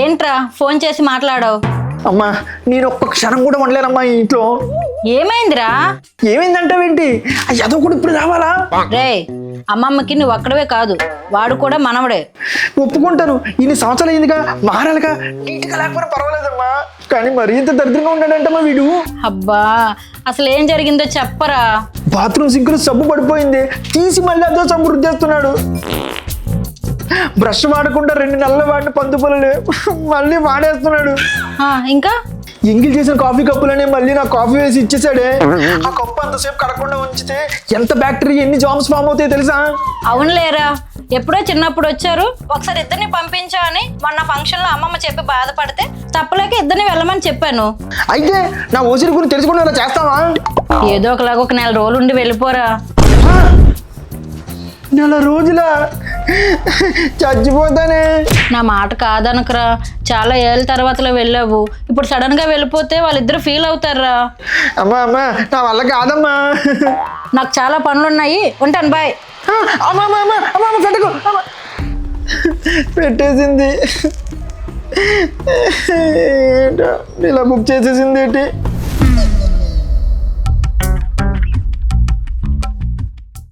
ఏంట్రా? ఫోన్ చేసి మాట్లాడవు. అమ్మా నేను ఒక్క క్షణం కూడా ఉండలేనమ్మా ఈ ఇంట్లో. ఏమైందిరా? ఏమైందంటే ఏంటి? అదో కూడా ఇప్పుడు రావాలా? రే అమ్మమ్మకి నువ్వు ఒక్కడవే కాదు వాడు కూడా మనవడే. ఒప్పుకుంటాను. ఇన్ని సంవత్సరాలు అయిందిగా మారాలిగా నీట్గా లేకపోతే పర్వాలేదమ్మా. కానీ మరీ ఇంత దరిద్రంగా ఉన్నాడంటమ్మా వీడు. అబ్బా అసలు ఏం జరిగిందో చెప్పరా. బాత్రూమ్ సింకులో సబ్బు పడిపోయింది. తీసి మళ్ళీ అదో సబ్బు రుద్దేస్తున్నాడు. బ్రష్ వాడకుండా రెండు నెలల వాడిన పందు పొలలు. మళ్ళీ వాడేస్తున్నాడు. ఇంకా? ఎంగిల్ చేసిన కాఫీ కప్పులనే మళ్ళీ నా కాఫీ వేసి ఇచ్చేసాడే. ఆ కప్పు అంతసేపు కడకుండా ఉంచితే ఎంత బ్యాక్టీరియా ఎన్ని జామ్స్ ఫామ్ అవుతాయి తెలుసా? అవునులేరా. ఎప్పుడో చిన్నప్పుడు వచ్చారు. ఒకసారి ఇద్దరిని పంపించా అని మొన్న ఫంక్షన్లో అమ్మమ్మ చెప్పి బాధపడితే తప్పలేక ఇద్దరిని వెళ్ళమని చెప్పాను. అయితే నా ఓసిరి గురించి తెలుసుకుంటే ఇలా చేస్తావా? ఏదో ఒకలాగా ఒక నెల రోజులు ఉండి వెళ్ళిపోరా! నెల రోజుల? చచ్చిపోతానే. నా మాట కాదనకరా. చాలా ఏళ్ళ తర్వాతలో వెళ్ళావు. ఇప్పుడు సడన్గా వెళ్ళిపోతే వాళ్ళిద్దరు ఫీల్ అవుతారా? అమ్మా అమ్మా నా వల్ల కాదమ్మా. నాకు చాలా పనులున్నాయి. ఉంటాను బాయ్. ఆ, అమ్మా అమ్మా అమ్మా అమ్మా అమ్మా పెట్టకు అమ్మా. పెట్టేసింది. ఏంటో, ఇలా బుక్ చేసేసింది ఏంటి?